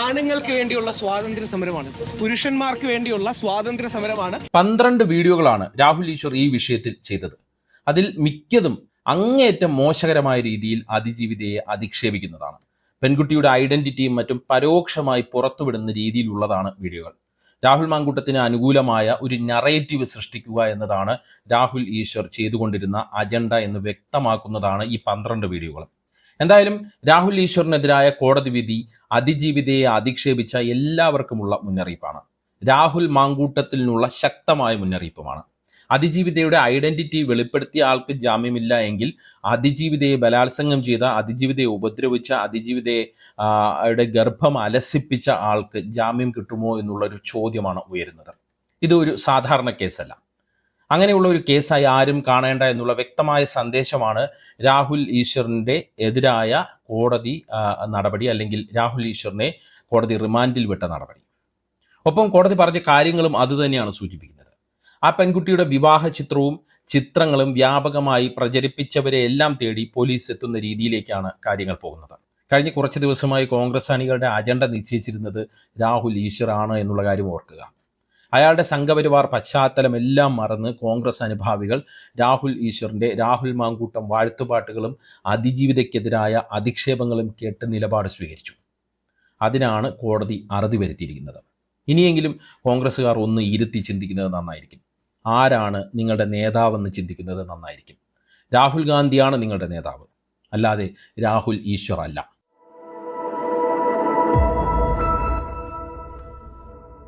ആണുങ്ങൾക്ക് വേണ്ടിയുള്ള സ്വാതന്ത്ര്യ സമരമാണ്. പുരുഷന്മാർക്ക് വേണ്ടിയുള്ള സ്വാതന്ത്ര്യ സമരമാണ്. പന്ത്രണ്ട് വീഡിയോകളാണ് രാഹുൽ ഈശ്വർ ഈ വിഷയത്തിൽ ചെയ്തത്. അതിൽ മിക്കതും അങ്ങേയറ്റം മോശകരമായ രീതിയിൽ അതിജീവിതയെ അധിക്ഷേപിക്കുന്നതാണ്. പെൺകുട്ടിയുടെ ഐഡന്റിറ്റിയും മറ്റും പരോക്ഷമായി പുറത്തുവിടുന്ന രീതിയിലുള്ളതാണ് വീഡിയോകൾ. രാഹുൽ മാങ്കൂട്ടത്തിന് അനുകൂലമായ ഒരു നറേറ്റീവ് സൃഷ്ടിക്കുക എന്നതാണ് രാഹുൽ ഈശ്വർ ചെയ്തുകൊണ്ടിരുന്ന അജണ്ട എന്ന് വ്യക്തമാക്കുന്നതാണ് ഈ പന്ത്രണ്ട് വീഡിയോകൾ എന്തായാലും രാഹുൽ ഈശ്വറിനെതിരായ കോടതി വിധി അതിജീവിതയെ അധിക്ഷേപിച്ച എല്ലാവർക്കുമുള്ള മുന്നറിയിപ്പാണ്. രാഹുൽ മാങ്കൂട്ടത്തിനുള്ള ശക്തമായ മുന്നറിയിപ്പുമാണ്. അതിജീവിതയുടെ ഐഡന്റിറ്റി വെളിപ്പെടുത്തിയ ആൾക്ക് ജാമ്യമില്ല എങ്കിൽ അതിജീവിതയെ ബലാത്സംഗം ചെയ്ത അതിജീവിതയെ ഉപദ്രവിച്ച അതിജീവിതയുടെ ഗർഭം അലസിപ്പിച്ച ആൾക്ക് ജാമ്യം കിട്ടുമോ എന്നുള്ള ഒരു ചോദ്യമാണ് ഉയരുന്നത്. ഇത് ഒരു സാധാരണ കേസല്ല. അങ്ങനെയുള്ള ഒരു കേസായി ആരും കാണേണ്ട എന്നുള്ള വ്യക്തമായ സന്ദേശമാണ് രാഹുൽ ഈശ്വറിന്റെ എതിരായ കോടതി നടപടി അല്ലെങ്കിൽ രാഹുൽ ഈശ്വറിനെ കോടതി റിമാൻഡിൽ വിട്ട നടപടി. ഒപ്പം കോടതി പറഞ്ഞ കാര്യങ്ങളും അതുതന്നെയാണ് സൂചിപ്പിക്കുന്നത്. ആ പെൺകുട്ടിയുടെ വിവാഹ ചിത്രവും ചിത്രങ്ങളും വ്യാപകമായി പ്രചരിപ്പിച്ചവരെ എല്ലാം തേടി പോലീസ് എത്തുന്ന രീതിയിലേക്കാണ് കാര്യങ്ങൾ പോകുന്നത്. കഴിഞ്ഞ കുറച്ച് ദിവസമായി കോൺഗ്രസ് അണികളുടെ അജണ്ട നിശ്ചയിച്ചിരുന്നത് രാഹുൽ ഈശ്വർ ആണ് എന്നുള്ള കാര്യം ഓർക്കുക. അയാളുടെ സംഘപരിവാർ പശ്ചാത്തലം എല്ലാം മറന്ന് കോൺഗ്രസ് അനുഭാവികൾ രാഹുൽ ഈശ്വറിന്റെ രാഹുൽ മാങ്കൂട്ടം വാഴ്ത്തുപാട്ടുകളും അതിജീവിതയ്ക്കെതിരായ അധിക്ഷേപങ്ങളും കേട്ട് നിലപാട് സ്വീകരിച്ചു. അതിനാണ് കോടതി അറുതി വരുത്തിയിരിക്കുന്നത്. ഇനിയെങ്കിലും കോൺഗ്രസ്സുകാർ ഒന്ന് ഇരുത്തി ചിന്തിക്കുന്നത് നന്നായിരിക്കും. ആരാണ് നിങ്ങളുടെ നേതാവെന്ന് ചിന്തിക്കുന്നത് നന്നായിരിക്കും. രാഹുൽ ഗാന്ധിയാണ് നിങ്ങളുടെ നേതാവ്. അല്ലാതെ രാഹുൽ ഈശ്വർ അല്ല.